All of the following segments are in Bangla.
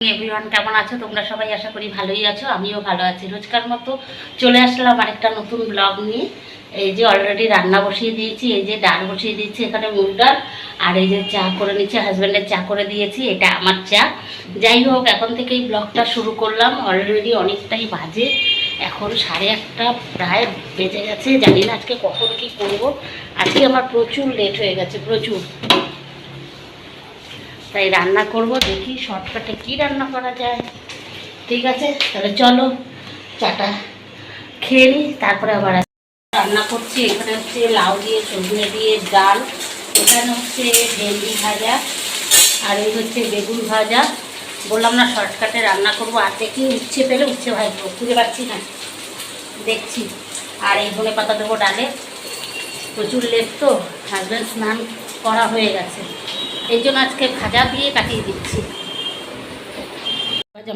এভরিওয়ান কেমন আছো? তোমরা সবাই আশা করি ভালোই আছো, আমিও ভালো আছি। রোজকার মতো চলে আসলাম আরেকটা নতুন ব্লগ নিয়ে। এই যে অলরেডি রান্না বসিয়ে দিয়েছি, এই যে ডাল বসিয়ে দিয়েছি, এখানে মুগ ডাল আর এই যে চা করে নিচ্ছে হাজব্যান্ডের চা করে দিয়েছি, এটা আমার চা। যাই হোক, এখন থেকেই ব্লগটা শুরু করলাম। অলরেডি অনেকটাই বাজে, এখন সাড়ে একটা প্রায় বেজে গেছে। জানি না আজকে কখন কি করব। আজকে আমার প্রচুর লেট হয়ে গেছে, প্রচুর। তাই রান্না করব, দেখি শর্টকাটে কি রান্না করা যায়। ঠিক আছে, তাহলে চলো, চাটা খেয়ে নিই তারপরে আবার। রান্না করছি। এখানে হচ্ছে লাউ দিয়ে, সজনে দিয়ে ডাল, এখানে হচ্ছে ভেন্ডি ভাজা, আর এই হচ্ছে বেগুন ভাজা। বললাম না, শর্টকাটে রান্না করব। আর দেখি উচ্ছে পেলে উচ্ছে ভাজবো, খুঁজে পাচ্ছি না। দেখছি। আর এই ধনে পাতা দেবো ডালে। প্রচুর লেট তো হাজব্যান্ড স্নান করা হয়ে গেছে। এই জন্য আজকে ভাজা দিয়ে কাটিয়ে দিচ্ছি।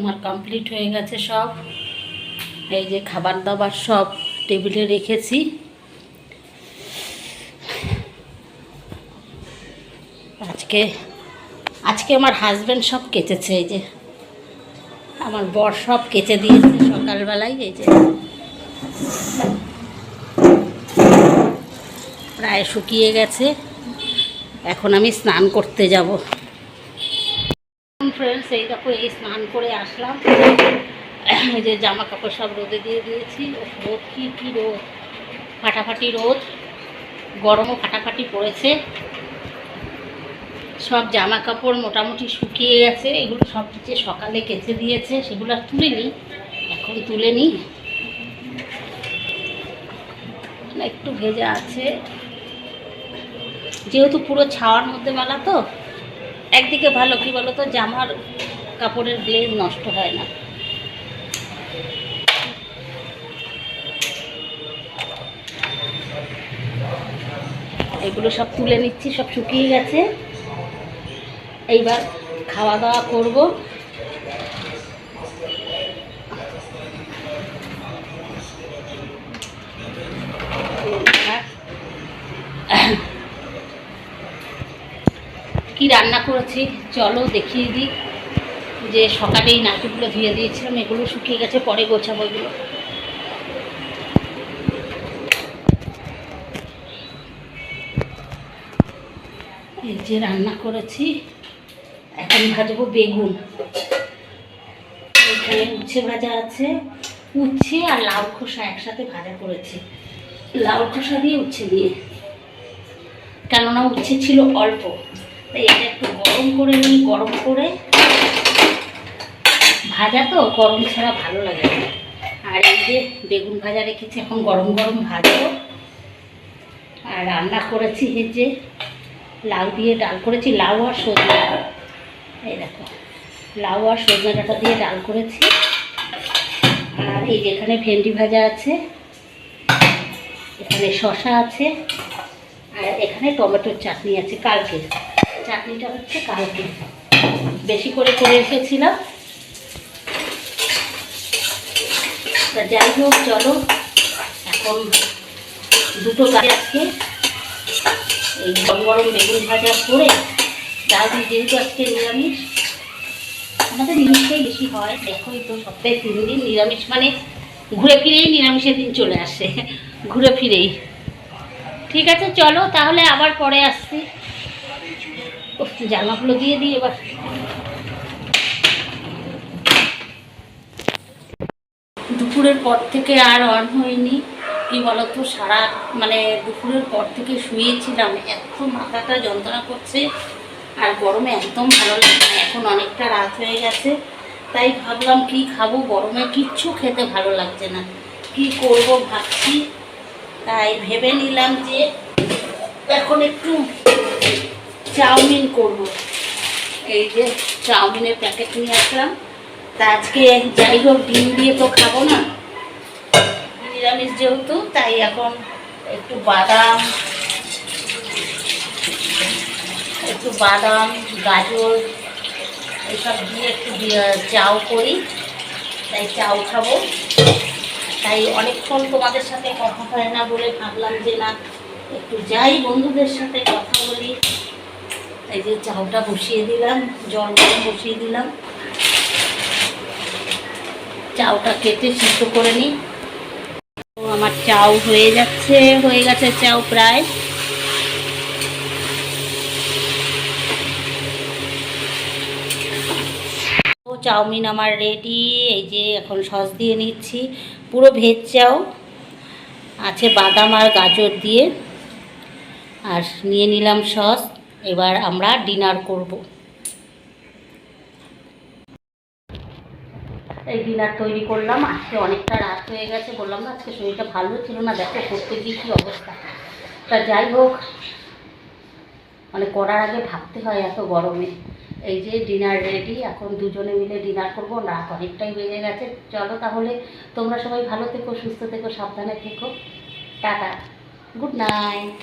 আমার কমপ্লিট হয়ে গেছে সব। এই যে খাবার দাবার সব টেবিলে রেখেছি। আজকে আজকে আমার হাজব্যান্ড সব কেচেছে, এই যে। আমার বর সব কেচে দিয়েছে সকালবেলায়, এই যে। প্রায় শুকিয়ে গেছে। এখন আমি স্নান করতে যাব। ফ্রেন্ডস এই দেখো, এই স্নান করে আসলাম। যে জামা কাপড় সব রোদে দিয়ে দিয়েছি। রোদ কী কী রোদ? ফাটাফাটি রোদ। গরমও ফাটাফাটি পড়েছে। সব জামা কাপড় মোটামুটি শুকিয়ে গেছে। এগুলো সব যে সকালে কেচে দিয়েছে। সেগুলো আর তুলে নিই। এখন তুলে নিই। একটু ভেজা আছে। যেহেতু পুরো ছাওয়ার মধ্যে মেলা তো, একদিকে ভালো, কি বলো তো জামার কাপড়ের গ্লেজ নষ্ট হয় না। এগুলো সব তুলে নিচ্ছি, সব শুকিয়ে গেছে। এইবার খাওয়া দাওয়া করব। কি রান্না করেছি, চলো দেখিয়ে দিই। যে সকালেই নারকেলগুলো ধুয়ে দিয়েছিলাম, এগুলো শুকিয়ে গেছে, পরে গোছাবো এগুলো। এই যে রান্না করেছি, এখন ভাজবো বেগুন। এখানে উচ্ছে ভাজা আছে, উচ্ছে আর লাউ খোসা একসাথে ভাজা করেছি। লাউ খোসা দিয়ে উচ্ছে দিয়ে। কেননা উচ্ছে ছিল অল্প। তাই এটা একটু গরম করে নিই, গরম করে। ভাজা তো, গরম ছাড়া ভালো লাগে না। আর এই যে বেগুন ভাজা রেখেছি, এখন গরম গরম ভাজবো। আর রান্না করেছি এই যে লাউ দিয়ে ডাল, করেছি লাউ আর সজনে। এই দেখো, লাউ আর সজনে ডাঁটা দিয়ে ডাল করেছি। আর এই যে এখানে ভেন্ডি ভাজা আছে, এখানে শশা আছে, আর এখানে টমেটোর চাটনি আছে কালকে চাটনিটা হচ্ছে কালকে বেশি করে করে রেখেছিলাম। তা যাই হোক, চলো। এখন দুটো গাড়ি আজকে এই গরম গরম বেগুন ভাজা করে, ডাল যেহেতু আজকে নিরামিষ, আমাদের নিরামিষটাই বেশি হয়। দেখোই তো সপ্তাহে তিন দিন নিরামিষ মানে ঘুরে ফিরেই নিরামিষের দিন চলে আসে, ঘুরে ফিরেই। ঠিক আছে, চলো, তাহলে আবার পরে আসছি। জামাগুলো দিয়ে দিই এবার। দুপুরের পর থেকে আর অন হয়নি। কি বলতো, সারা মানে দুপুরের পর থেকে শুয়েছিলাম, এত মাথাটা যন্ত্রণা করছে আর গরমে একদম ভালো লাগে না, এখন অনেকটা রাত হয়ে গেছে। তাই ভাবলাম কি খাব, গরমে কিচ্ছু খেতে ভালো লাগছে না। কি করব ভাবছি, তাই ভেবে নিলাম যে এখন একটু চাউমিন করব। এই যে চাউমিনের প্যাকেট নিয়ে আসলাম। তা আজকে যাই হোক ডিম দিয়ে তো খাব না। নিরামিষ যেহেতু, তাই এখন একটু বাদাম একটু বাদাম, গাজর, এসব দিয়ে একটু চাউ করি। তাই চাউ খাব। তাই অনেকক্ষণ তোমাদের সাথে কথা হয় না বলে ভাবলাম যে না, একটু যাই বন্ধুদের সাথে কথা বলি। এই যে চাউটা বসিয়ে দিলাম, জল বসিয়ে দিলাম। চাউটা কেটে সিদ্ধ করে নিই। তো আমার চাউ হয়ে যাচ্ছে, হয়ে গেছে চাউ প্রায়। চাউমিন আমার রেডি এই যে এখন সস দিয়ে নিচ্ছি। পুরো ভেজ চাউ, আছে বাদাম আর গাজর দিয়ে। আর নিয়ে নিলাম সস। এবার আমরা ডিনার করব। এই ডিনার তৈরি করলাম, আজকে অনেকটা রাত হয়ে গেছে, বললাম না আজকে শরীরটা ভালো ছিল না, দেখো করতে গিয়ে কী অবস্থা। তা যাই হোক মানে করার আগে ভাবতে হয় এত গরমে। এই যে ডিনার রেডি, এখন দুজনে মিলে ডিনার করব, রাত অনেকটাই বেজে গেছে। চলো তাহলে, তোমরা সবাই ভালো থেকো, সুস্থ থেকো, সাবধানে থেকো। Tata, good night.